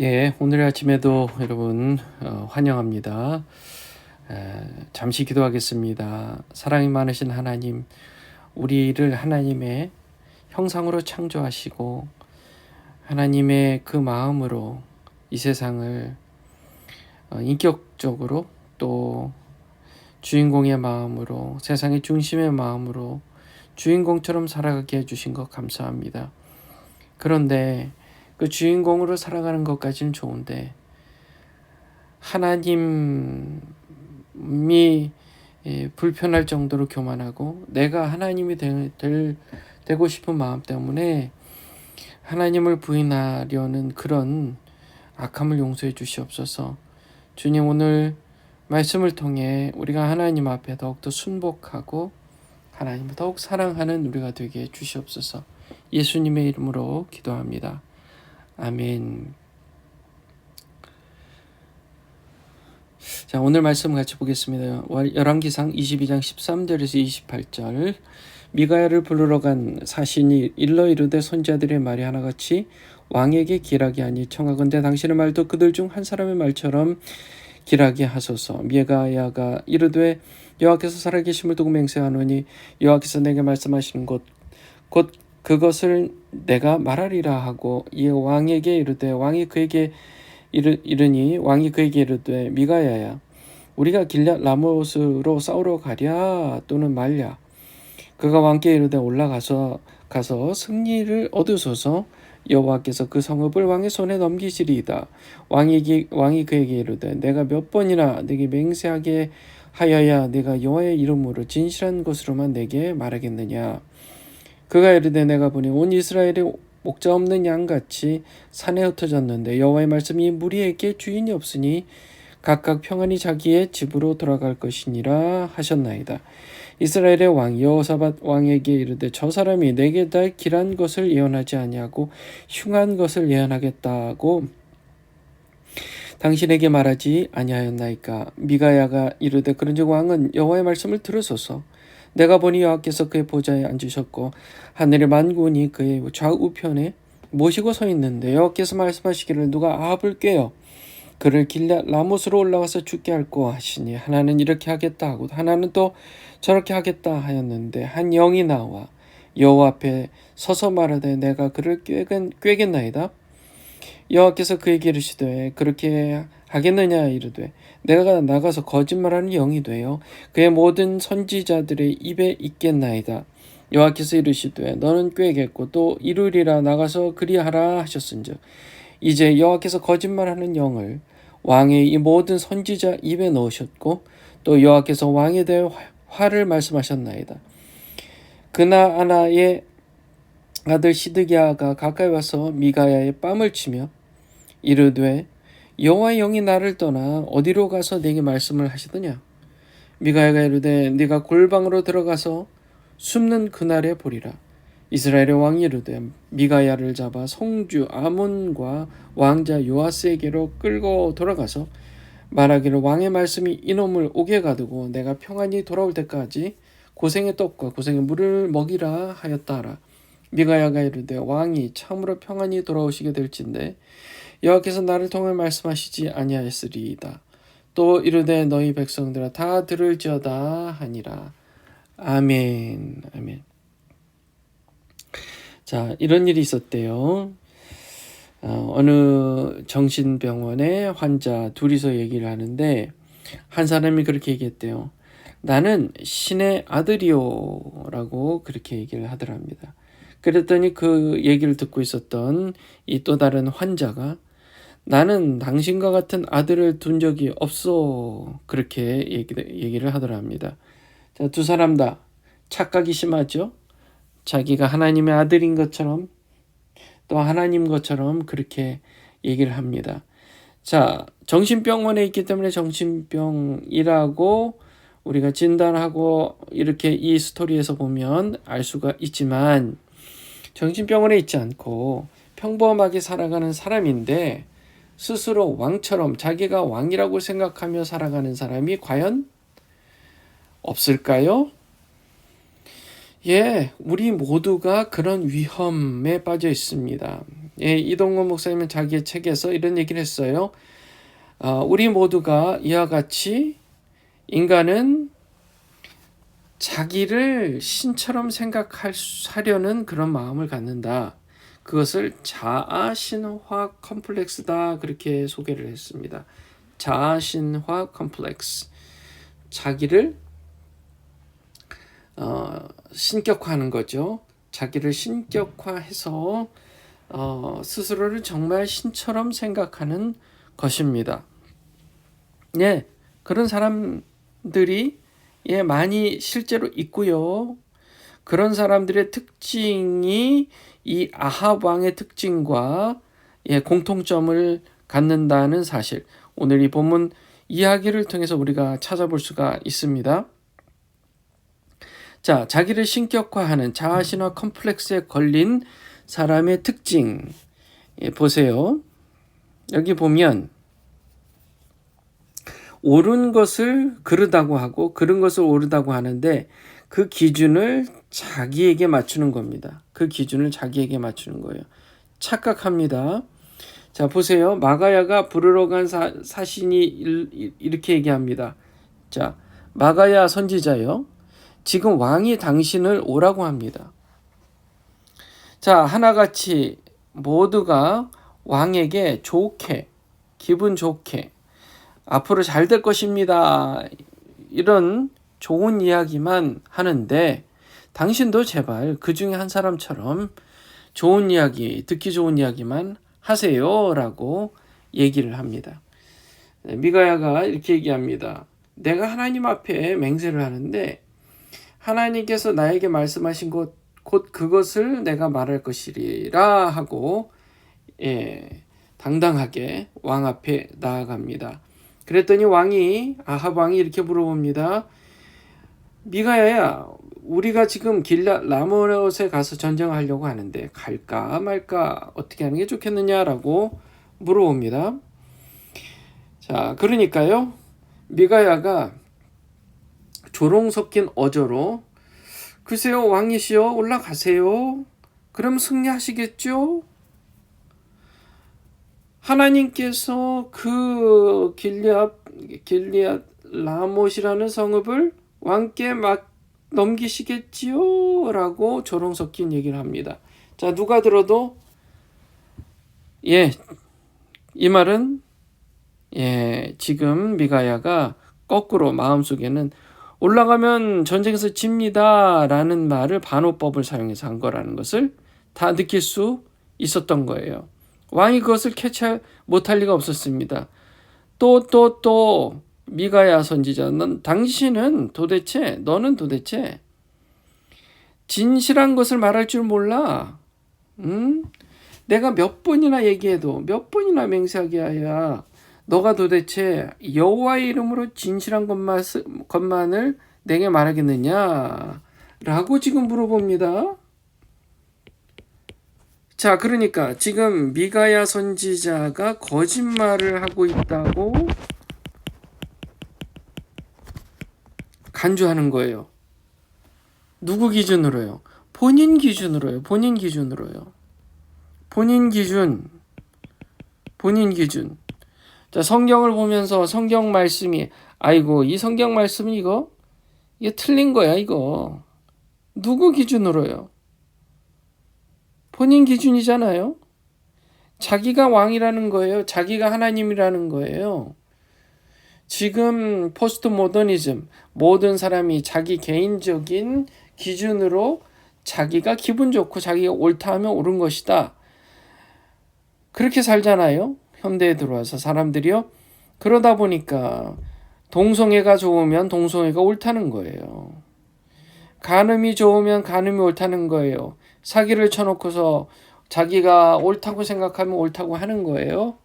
예, 오늘 아침에도 여러분 어, 환영합니다. 에, 잠시 기도하겠습니다. 사랑이 많으신 하나님, 우리를 하나님의 형상으로 창조하시고 하나님의 그 마음으로 이 세상을 어, 인격적으로 또 주인공의 마음으로 세상의 중심의 마음으로 주인공처럼 살아가게 해주신 것 감사합니다. 그런데 그 주인공으로 살아가는 것까지는 좋은데 하나님이 예, 불편할 정도로 교만하고 내가 하나님이 될, 될, 되고 싶은 마음 때문에 하나님을 부인하려는 그런 악함을 용서해 주시옵소서. 주님 오늘 말씀을 통해 우리가 하나님 앞에 더욱더 순복하고 하나님을 더욱 사랑하는 우리가 되게 해 주시옵소서. 예수님의 이름으로 기도합니다. 아멘. 자, 오늘 말씀 같이 보겠습니다. 열왕기상 22장 13절에서 28절. 미가야를 부르러 간 사신이 일러 이르되 손자들의 말이 하나같이 왕에게 길하게 하니 청하건대 당신의 말도 그들 중 한 사람의 말처럼 길하게 하소서. 미가야가 이르되 여호와께서 살아계심을 두고 맹세하노니 여호와께서 내게 말씀하시는 곳곧 그것을 내가 말하리라 하고 이 왕에게 이르되 왕이 그에게 이르, 이르니 왕이 그에게 이르되 미가야야 우리가 길앗 라못으로 싸우러 가랴 또는 말랴. 그가 왕께 이르되 올라가서 가서 승리를 얻으소서. 여호와께서 그 성읍을 왕의 손에 넘기시리이다. 왕이 왕이 그에게 이르되 내가 몇 번이나 내게 맹세하게 하여야 내가 여호와의 이름으로 진실한 것으로만 내게 말하겠느냐 그가 이르되 내가 보니 온 이스라엘이 목자 없는 양같이 산에 흩어졌는데 여호와의 말씀이 무리에게 주인이 없으니 각각 평안히 자기의 집으로 돌아갈 것이니라 하셨나이다. 이스라엘의 왕 여호사밧 왕에게 이르되 저 사람이 내게 다 길한 것을 예언하지 아니하고 흉한 것을 예언하겠다고 당신에게 말하지 아니하였나이까 미가야가 이르되 그런즉 왕은 여호와의 말씀을 들으소서 내가 보니 여호와께서 그의 보좌에 앉으셨고 하늘의 만군이 그의 좌우편에 모시고 서 있는데 여호와께서 말씀하시기를 누가 아합을 꿰어 그를 길라 라못으로 올라가서 죽게 할고 하시니 하나는 이렇게 하겠다 하고 하나는 또 저렇게 하겠다 하였는데 한 영이 나와 여호와 앞에 서서 말하되 내가 그를 꿰겠, 꿰겠나이다? 여호와께서 그에게 이르시되 그렇게 하겠느냐 이르되 내가 나가서 거짓말하는 영이 되어 그의 모든 선지자들의 입에 있겠나이다. 여호와께서 이르시되 너는 꾀겠고 또 이루리라 나가서 그리하라 하셨은즉 이제 여호와께서 거짓말하는 영을 왕의 이 모든 선지자 입에 넣으셨고 또 여호와께서 왕에 대해 화를 말씀하셨나이다. 그나 아나의 아들 시드기야가 가까이 와서 미가야의 뺨을 치며 이르되 여호와의 영이 나를 떠나 어디로 가서 내게 말씀을 하시더냐? 미가야가 이르되 네가 골방으로 들어가서 숨는 그날에 보리라. 이스라엘의 왕이 이르되 미가야를 잡아 성주 아몬과 왕자 요아스에게로 끌고 돌아가서 말하기를 왕의 말씀이 이놈을 옥에 가두고 내가 평안히 돌아올 때까지 고생의 떡과 고생의 물을 먹이라 하였다라. 미가야가 이르되 왕이 참으로 평안히 돌아오시게 될진데 여호와께서 나를 통해 말씀하시지 아니하였으리이다. 또 이르되 너희 백성들아 다 들을지어다 하니라. 아멘. 아멘. 자, 이런 일이 있었대요. 어, 어느 정신병원에 환자 둘이서 얘기를 하는데 한 사람이 그렇게 얘기했대요. 나는 신의 아들이요 라고 그렇게 얘기를 하더랍니다. 그랬더니 그 얘기를 듣고 있었던 이 또 다른 환자가 나는 당신과 같은 아들을 둔 적이 없어. 그렇게 얘기 를 하더랍니다. 자, 두 사람 다 착각이 심하죠? 자기가 하나님의 아들인 것처럼 또 하나님 것처럼 그렇게 얘기를 합니다. 자, 정신병원에 있기 때문에 정신병이라고 우리가 진단하고 이렇게 이 스토리에서 보면 알 수가 있지만 정신병원에 있지 않고 평범하게 살아가는 사람인데 스스로 왕처럼 자기가 왕이라고 생각하며 살아가는 사람이 과연 없을까요? 예, 우리 모두가 그런 위험에 빠져 있습니다. 예, 이동건 목사님은 자기의 책에서 이런 얘기를 했어요. 어, 우리 모두가 이와 같이 인간은 자기를 신처럼 생각하려는 그런 마음을 갖는다. 그것을 자아신화 컴플렉스다 그렇게 소개를 했습니다. 자아신화 컴플렉스. 자기를 어, 신격화하는 거죠. 자기를 신격화해서 어, 스스로를 정말 신처럼 생각하는 것입니다. 예, 그런 사람들이 예, 많이 실제로 있고요. 그런 사람들의 특징이 이 아합 왕의 특징과 예, 공통점을 갖는다는 사실. 오늘 이 본문 이야기를 통해서 우리가 찾아볼 수가 있습니다. 자, 자기를 신격화하는 자아신화 컴플렉스에 걸린 사람의 특징 예, 보세요. 여기 보면 옳은 것을 그르다고 하고 그른 것을 옳다고 하는데 그 기준을 자기에게 맞추는 겁니다. 그 기준을 자기에게 맞추는 거예요. 착각합니다. 자 보세요. 마가야가 부르러 간 사, 사신이 일, 이렇게 얘기합니다. 자 마가야 선지자요. 지금 왕이 당신을 오라고 합니다. 자 하나같이 모두가 왕에게 좋게 기분 좋게 앞으로 잘 될 것입니다. 이런 좋은 이야기만 하는데 당신도 제발 그 중에 한 사람처럼 좋은 이야기, 듣기 좋은 이야기만 하세요. 라고 얘기를 합니다. 네, 미가야가 이렇게 얘기합니다. 내가 하나님 앞에 맹세를 하는데 하나님께서 나에게 말씀하신 것, 곧 그것을 내가 말할 것이리라 하고 예, 당당하게 왕 앞에 나아갑니다. 그랬더니 왕이 아합 왕이 이렇게 물어봅니다. 미가야야, 우리가 지금 길라 라모롯에 가서 전쟁하려고 하는데 갈까 말까 어떻게 하는 게 좋겠느냐라고 물어봅니다. 자, 그러니까요. 미가야가 조롱 섞인 어조로 글쎄요 왕이시여 올라가세요. 그럼 승리하시겠죠? 하나님께서 그 길리앗 길리앗 라못이라는 성읍을 왕께 막 넘기시겠지요? 라고 조롱 섞인 얘기를 합니다. 자, 누가 들어도 예, 이 말은 예, 지금 미가야가 거꾸로 마음속에는 올라가면 전쟁에서 집니다 라는 말을 반호법을 사용해서 한 거라는 것을 다 느낄 수 있었던 거예요. 왕이 그것을 캐치 못할 리가 없었습니다. 또, 또, 또, 미가야 선지자, 넌, 당신은 도대체, 너는 도대체, 진실한 것을 말할 줄 몰라. 응? 내가 몇 번이나 얘기해도, 몇 번이나 맹세하게 하야, 너가 도대체 여호와의 이름으로 진실한 것만, 것만을 내게 말하겠느냐? 라고 지금 물어봅니다. 자, 그러니까 지금 미가야 선지자가 거짓말을 하고 있다고 간주하는 거예요. 누구 기준으로요? 본인 기준으로요. 본인 기준으로요. 본인 기준. 본인 기준. 자, 성경을 보면서 성경 말씀이 아이고, 이 성경 말씀 이거 이게 틀린 거야, 이거. 누구 기준으로요? 본인 기준이잖아요. 자기가 왕이라는 거예요. 자기가 하나님이라는 거예요. 지금 포스트 모더니즘 모든 사람이 자기 개인적인 기준으로 자기가 기분 좋고 자기가 옳다 하면 옳은 것이다. 그렇게 살잖아요. 현대에 들어와서 사람들이요. 그러다 보니까 동성애가 좋으면 동성애가 옳다는 거예요. 간음이 좋으면 간음이 옳다는 거예요. 사기를 쳐놓고서 자기가 옳다고 생각하면 옳다고 하는 거예요.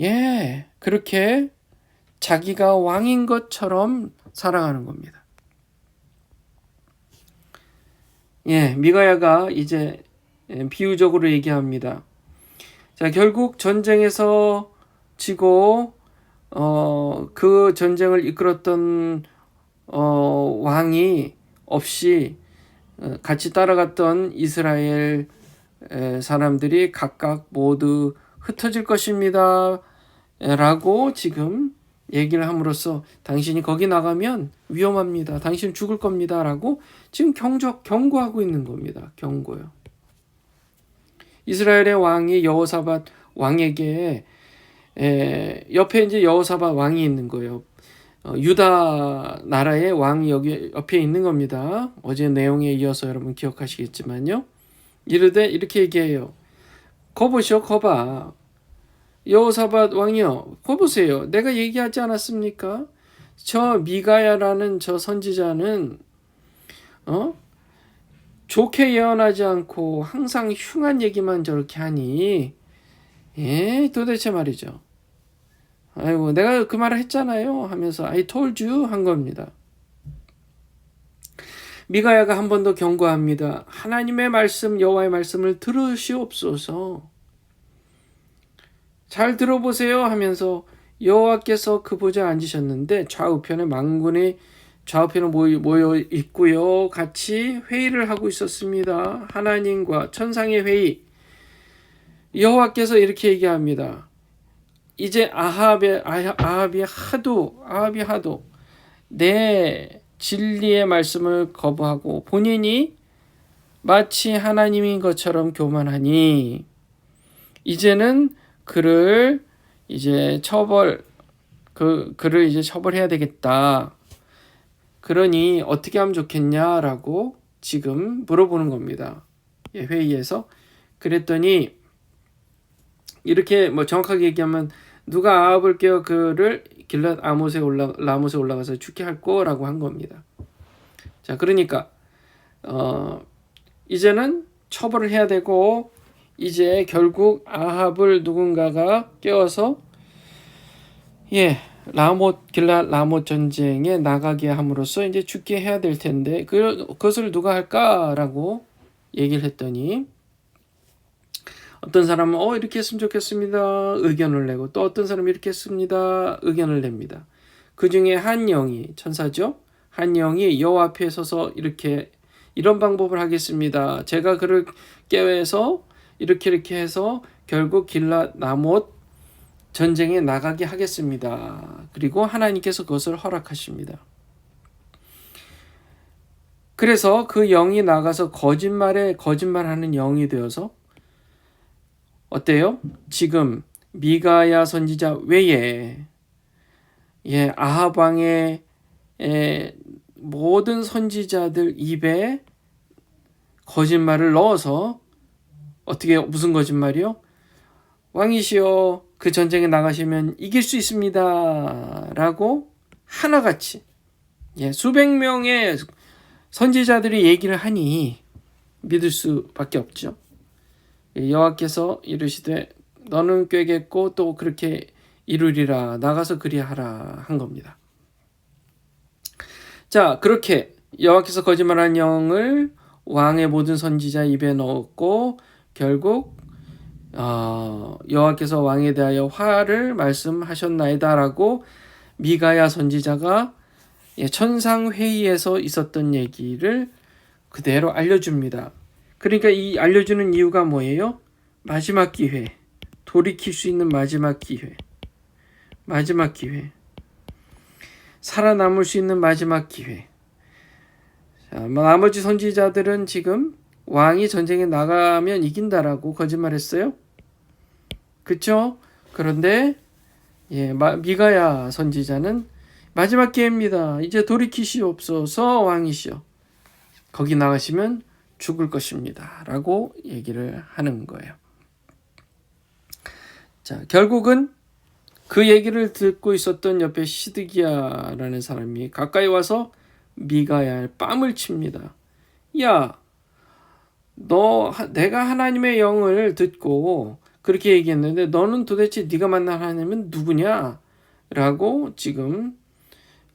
예, 그렇게 자기가 왕인 것처럼 살아가는 겁니다. 예, 미가야가 이제 비유적으로 얘기합니다. 자, 결국 전쟁에서 지고 어, 그 전쟁을 이끌었던 어, 왕이 없이 어, 같이 따라갔던 이스라엘 에, 사람들이 각각 모두 흩어질 것입니다. 에, 라고 지금 얘기를 함으로써 당신이 거기 나가면 위험합니다. 당신 죽을 겁니다. 라고 지금 경적, 경고하고 있는 겁니다. 경고요. 이스라엘의 왕이 여호사밧 왕에게 에, 옆에 이제 여호사밧 왕이 있는 거예요. 어, 유다 나라의 왕이 여기 옆에 있는 겁니다. 어제 내용에 이어서 여러분 기억하시겠지만요. 이르되 이렇게 얘기해요. 거보시오 거봐. 여호사밧 왕이요. 거보세요. 내가 얘기하지 않았습니까? 저 미가야라는 저 선지자는 어? 좋게 예언하지 않고 항상 흉한 얘기만 저렇게 하니 예, 도대체 말이죠. 아이고, 내가 그 말을 했잖아요. 하면서 I told you 한 겁니다. 미가야가 한 번 더 경고합니다. 하나님의 말씀, 여호와의 말씀을 들으시옵소서. 잘 들어보세요 하면서 여호와께서 그 보좌에 앉으셨는데 좌우편에 망군이 좌우편에 모여 있고요. 같이 회의를 하고 있었습니다. 하나님과 천상의 회의. 여호와께서 이렇게 얘기합니다. 이제 아합의 아합이 하도 아합이 하도 내 진리의 말씀을 거부하고 본인이 마치 하나님인 것처럼 교만하니 이제는 그를 이제 처벌 그 그를 이제 처벌해야 되겠다. 그러니 어떻게 하면 좋겠냐라고 지금 물어보는 겁니다. 예, 회의에서 그랬더니 이렇게 뭐 정확하게 얘기하면 누가 아합을 깨어 그를 길랏 아못에 올라 라못에 올라가서 죽게 할 거라고 한 겁니다. 자, 그러니까 어 이제는 처벌을 해야 되고 이제 결국 아합을 누군가가 깨워서 예 라못 길랏 라못 전쟁에 나가게 함으로써 이제 죽게 해야 될 텐데 그 그것을 누가 할까라고 얘기를 했더니 어떤 사람은 어 이렇게 했으면 좋겠습니다 의견을 내고 또 어떤 사람은 이렇게 했습니다 의견을 냅니다. 그 중에 한 영이 천사죠. 한 영이 여호와 앞에 서서 이렇게 이런 방법을 하겠습니다. 제가 그를 깨워서 이렇게 이렇게 해서 결국 길라 나못 전쟁에 나가게 하겠습니다. 그리고 하나님께서 그것을 허락하십니다. 그래서 그 영이 나가서 거짓말에 거짓말하는 영이 되어서 어때요? 지금 미가야 선지자 외에 예 아합 왕의 예, 모든 선지자들 입에 거짓말을 넣어서 어떻게 무슨 거짓말이요? 왕이시여 그 전쟁에 나가시면 이길 수 있습니다라고 하나같이 예, 수백 명의 선지자들이 얘기를 하니 믿을 수밖에 없죠. 예, 여호와께서 이르시되 너는 꾀겠고 또 그렇게 이루리라 나가서 그리하라 한 겁니다. 자 그렇게 여호와께서 거짓말한 영을 왕의 모든 선지자 입에 넣었고 결국 어, 여호와께서 왕에 대하여 화를 말씀하셨나이다라고 미가야 선지자가 예, 천상 회의에서 있었던 얘기를 그대로 알려줍니다. 그러니까 이 알려주는 이유가 뭐예요? 마지막 기회. 돌이킬 수 있는 마지막 기회. 마지막 기회. 살아남을 수 있는 마지막 기회. 자, 뭐 나머지 선지자들은 지금 왕이 전쟁에 나가면 이긴다라고 거짓말했어요. 그쵸? 그런데 예, 미가야 선지자는 마지막 기회입니다. 이제 돌이키시옵소서 왕이시여. 거기 나가시면 죽을 것입니다. 라고 얘기를 하는 거예요. 자, 결국은 그 얘기를 듣고 있었던 옆에 시드기야라는 사람이 가까이 와서 미가야의 뺨을 칩니다. 야, 너 내가 하나님의 영을 듣고 그렇게 얘기했는데 너는 도대체 네가 만난 하나님은 누구냐? 라고 지금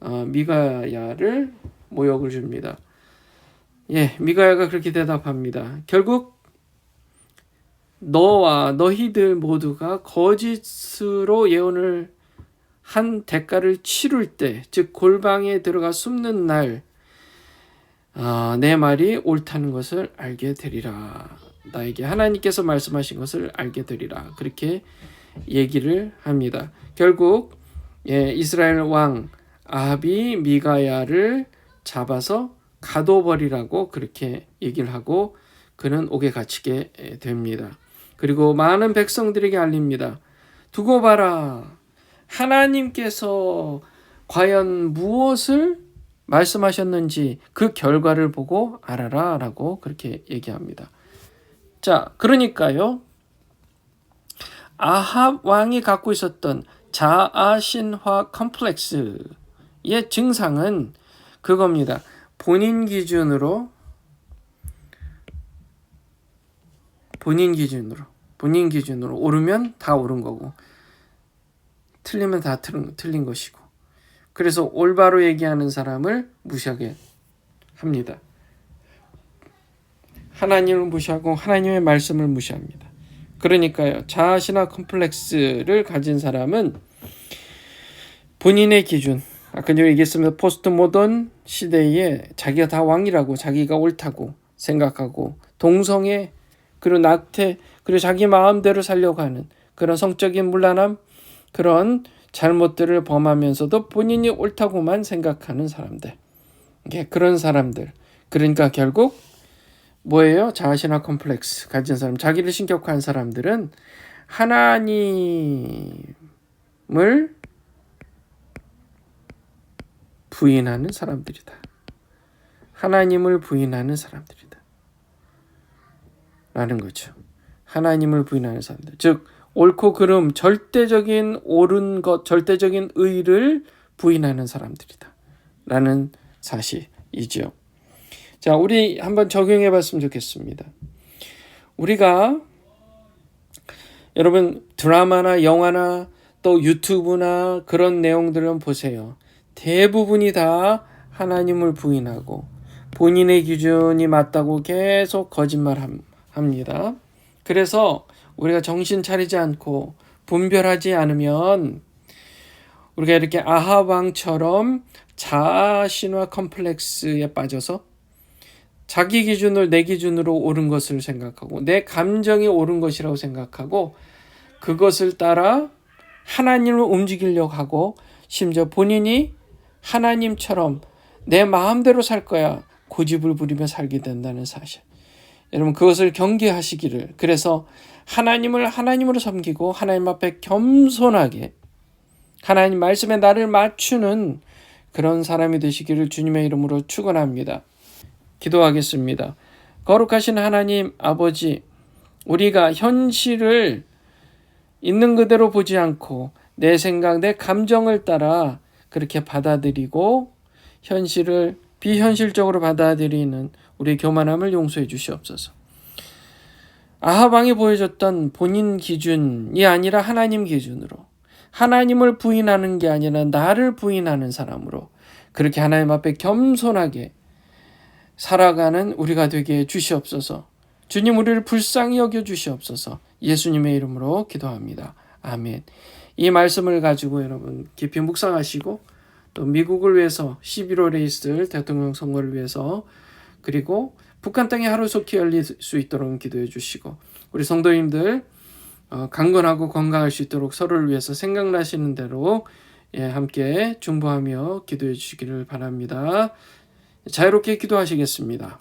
어, 미가야를 모욕을 줍니다. 예, 미가야가 그렇게 대답합니다. 결국 너와 너희들 모두가 거짓으로 예언을 한 대가를 치룰 때, 즉 골방에 들어가 숨는 날, 어, 내 말이 옳다는 것을 알게 되리라. 나에게 하나님께서 말씀하신 것을 알게 되리라. 그렇게 얘기를 합니다. 결국 예, 이스라엘 왕 아합이 미가야를 잡아서 가둬버리라고 그렇게 얘기를 하고 그는 옥에 갇히게 됩니다. 그리고 많은 백성들에게 알립니다. 두고 봐라. 하나님께서 과연 무엇을 말씀하셨는지 그 결과를 보고 알아라 라고 그렇게 얘기합니다. 자, 그러니까요. 아합 왕이 갖고 있었던 자아신화 컴플렉스의 증상은 그겁니다. 본인 기준으로 본인 기준으로 본인 기준으로 오르면 다 옳은 거고 틀리면 다 틀린 것이고 그래서 올바로 얘기하는 사람을 무시하게 합니다. 하나님을 무시하고 하나님의 말씀을 무시합니다. 그러니까요. 자아신화 컴플렉스를 가진 사람은 본인의 기준, 아까 전에 얘기했습니다. 포스트 모던 시대에 자기가 다 왕이라고 자기가 옳다고 생각하고 동성애 그리고 낙태 그리고 자기 마음대로 살려고 하는 그런 성적인 문란함 그런 잘못들을 범하면서도 본인이 옳다고만 생각하는 사람들. 이게 그런 사람들. 그러니까 결국 뭐예요? 자아신화 컴플렉스 가진 사람, 자기를 신격화한 사람들은 하나님을 부인하는 사람들이다. 하나님을 부인하는 사람들이다. 라는 거죠. 하나님을 부인하는 사람들. 즉, 옳고 그름, 절대적인 옳은 것, 절대적인 의를 부인하는 사람들이다. 라는 사실이죠. 자, 우리 한번 적용해 봤으면 좋겠습니다. 우리가 여러분 드라마나 영화나 또 유튜브나 그런 내용들을 보세요. 대부분이 다 하나님을 부인하고 본인의 기준이 맞다고 계속 거짓말 합니다. 그래서 우리가 정신 차리지 않고 분별하지 않으면 우리가 이렇게 아하방처럼 자신화 컴플렉스에 빠져서 자기 기준을 내 기준으로 옳은 것을 생각하고 내 감정이 옳은 것이라고 생각하고 그것을 따라 하나님을 움직이려고 하고 심지어 본인이 하나님처럼 내 마음대로 살 거야 고집을 부리며 살게 된다는 사실. 여러분 그것을 경계하시기를 그래서 하나님을 하나님으로 섬기고 하나님 앞에 겸손하게 하나님 말씀에 나를 맞추는 그런 사람이 되시기를 주님의 이름으로 축원합니다. 기도하겠습니다. 거룩하신 하나님 아버지 우리가 현실을 있는 그대로 보지 않고 내 생각, 내 감정을 따라 그렇게 받아들이고 현실을 비현실적으로 받아들이는 우리 교만함을 용서해 주시옵소서. 아하방이 보여줬던 본인 기준이 아니라 하나님 기준으로 하나님을 부인하는 게 아니라 나를 부인하는 사람으로 그렇게 하나님 앞에 겸손하게 살아가는 우리가 되게 해 주시옵소서. 주님 우리를 불쌍히 여겨 주시옵소서. 예수님의 이름으로 기도합니다. 아멘. 이 말씀을 가지고 여러분 깊이 묵상하시고 또 미국을 위해서 11월에 있을 대통령 선거를 위해서 그리고 북한 땅이 하루속히 열릴 수 있도록 기도해 주시고 우리 성도님들 어, 강건하고 건강할 수 있도록 서로를 위해서 생각나시는 대로 예, 함께 중보하며 기도해 주시기를 바랍니다. 자유롭게 기도하시겠습니다.